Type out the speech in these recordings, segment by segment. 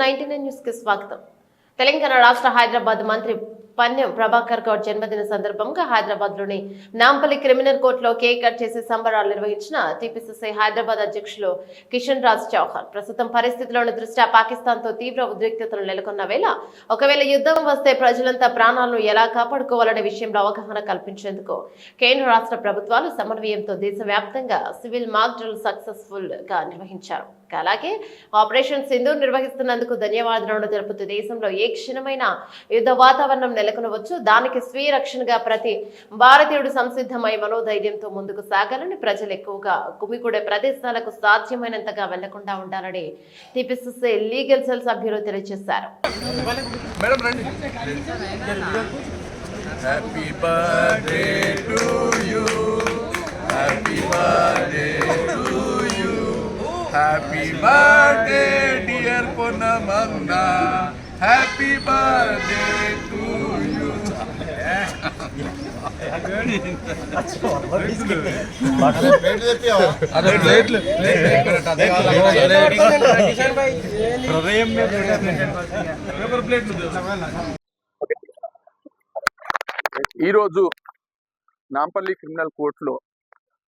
Ninety nine న్యూస్కి స్వాగతం. తెలంగాణ రాష్ట్ర హైదరాబాద్ మంత్రి పన్నెం ప్రభాకర్ గౌడ్ జన్మదిన సందర్భంగా హైదరాబాద్లోని నాంపల్లి క్రిమినల్ కోర్టులో కేక్ కట్ చేసి సంబరాలు నిర్వహించిన టీపీసీసీ హైదరాబాద్ అధ్యక్షులు కిషన్ రాజ్ చౌహాన్. ప్రస్తుతం పరిస్థితులను దృష్ట్యా పాకిస్తాన్తో తీవ్ర ఉద్రిక్తతలు నెలకొన్న వేళ ఒకవేళ యుద్ధం వస్తే ప్రజలంతా ప్రాణాలను ఎలా కాపాడుకోవాలనే విషయంలో అవగాహన కల్పించేందుకు కేంద్ర రాష్ట్ర ప్రభుత్వాలు సమన్వయంతో దేశవ్యాప్తంగా సివిల్ మాక్ డ్రిల్ సక్సెస్ఫుల్గా నిర్వహించారు అలాగే ఆపరేషన్ సింధు నిర్వహిస్తున్నందుకు ధన్యవాదాలను తెలుపుతూ దేశంలో ఏ క్షణమైన యుద్ధ వాతావరణం నెలకొనవచ్చు. దానికి స్వీయ రక్షణగా ప్రతి భారతీయుడు సంసిద్ధమై మనోధైర్యంతో ముందుకు సాగాలని ప్రజలు ఎక్కువగా గుమికూడే ప్రదేశాలకు సాధ్యమైనంతగా వెళ్ళకుండా ఉండాలని టీపీసీసీ లీగల్ సెల్ సభ్యులు తెలియజేశారు. మేడం రండి. Happy birthday to you happy birthday to you happy birthday dear Ponnamanna happy birthday to you ఈరోజు నాంపల్లి క్రిమినల్ కోర్టులో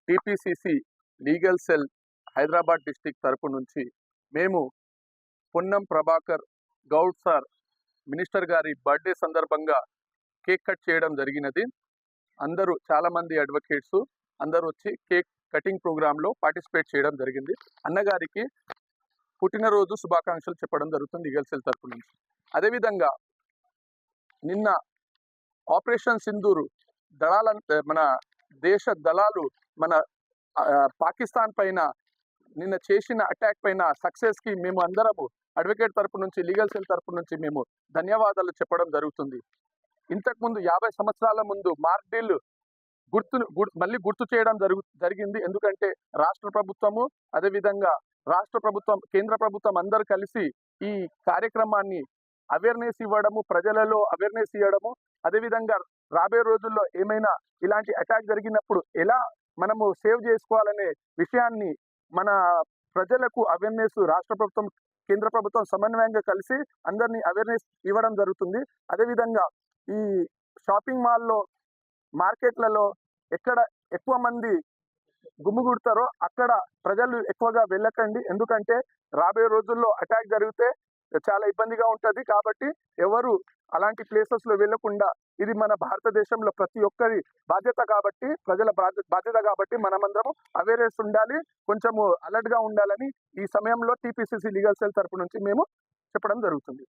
TPCC legal cell Hyderabad district తరపు నుంచి మేము పొన్నం ప్రభాకర్ గౌడ్ సార్ మినిస్టర్ గారి బర్త్డే సందర్భంగా కేక్ కట్ చేయడం జరిగినది. అందరూ చాలామంది అడ్వకేట్స్ అందరూ వచ్చి కేక్ కటింగ్ ప్రోగ్రాంలో పార్టిసిపేట్ చేయడం జరిగింది. అన్నగారికి పుట్టినరోజు శుభాకాంక్షలు చెప్పడం జరుగుతుంది లీగల్ తరపు నుంచి. అదేవిధంగా నిన్న ఆపరేషన్ సింధూరు దళాల మన దేశ దళాలు మన పాకిస్తాన్ పైన నిన్న చేసిన అటాక్ పైన సక్సెస్కి మేము అందరము అడ్వకేట్ తరపు నుంచి లీగల్ సెల్ తరపు నుంచి మేము ధన్యవాదాలు చెప్పడం జరుగుతుంది. ఇంతకుముందు యాభై సంవత్సరాల ముందు మార్డిల్ గుర్తు గుర్- మళ్ళీ గుర్తు చేయడం జరుగు జరిగింది. ఎందుకంటే రాష్ట్ర ప్రభుత్వము అదేవిధంగా రాష్ట్ర ప్రభుత్వం కేంద్ర ప్రభుత్వం అందరు కలిసి ఈ కార్యక్రమాన్ని అవేర్నెస్ ఇవ్వడము ప్రజలలో అవేర్నెస్ ఇవ్వడము అదేవిధంగా రాబోయే రోజుల్లో ఏమైనా ఇలాంటి అటాక్ జరిగినప్పుడు ఎలా మనము సేవ్ చేసుకోవాలనే విషయాన్ని మన ప్రజలకు అవేర్నెస్ రాష్ట్ర ప్రభుత్వం కేంద్ర ప్రభుత్వం సమన్వయంగా కలిసి అందరినీ అవేర్నెస్ ఇవ్వడం జరుగుతుంది. అదేవిధంగా ఈ షాపింగ్ మాల్లో మార్కెట్లలో ఎక్కడ ఎక్కువ మంది గుమ్ముగుడతారో అక్కడ ప్రజలు ఎక్కువగా వెళ్ళకండి. ఎందుకంటే రాబోయే రోజుల్లో అటాక్ జరిగితే చాలా ఇబ్బందిగా ఉంటుంది. కాబట్టి ఎవరు అలాంటి ప్లేసెస్లో వెళ్ళకుండా ఇది మన భారతదేశంలో ప్రతి ఒక్కరి బాధ్యత కాబట్టి ప్రజల బాధ్యత కాబట్టి మనమందరం అవేర్నెస్ ఉండాలి కొంచెము అలర్ట్గా ఉండాలని ఈ సమయంలో టీపీసీసీ లీగల్ సెల్ తరపు నుంచి మేము చెప్పడం జరుగుతుంది.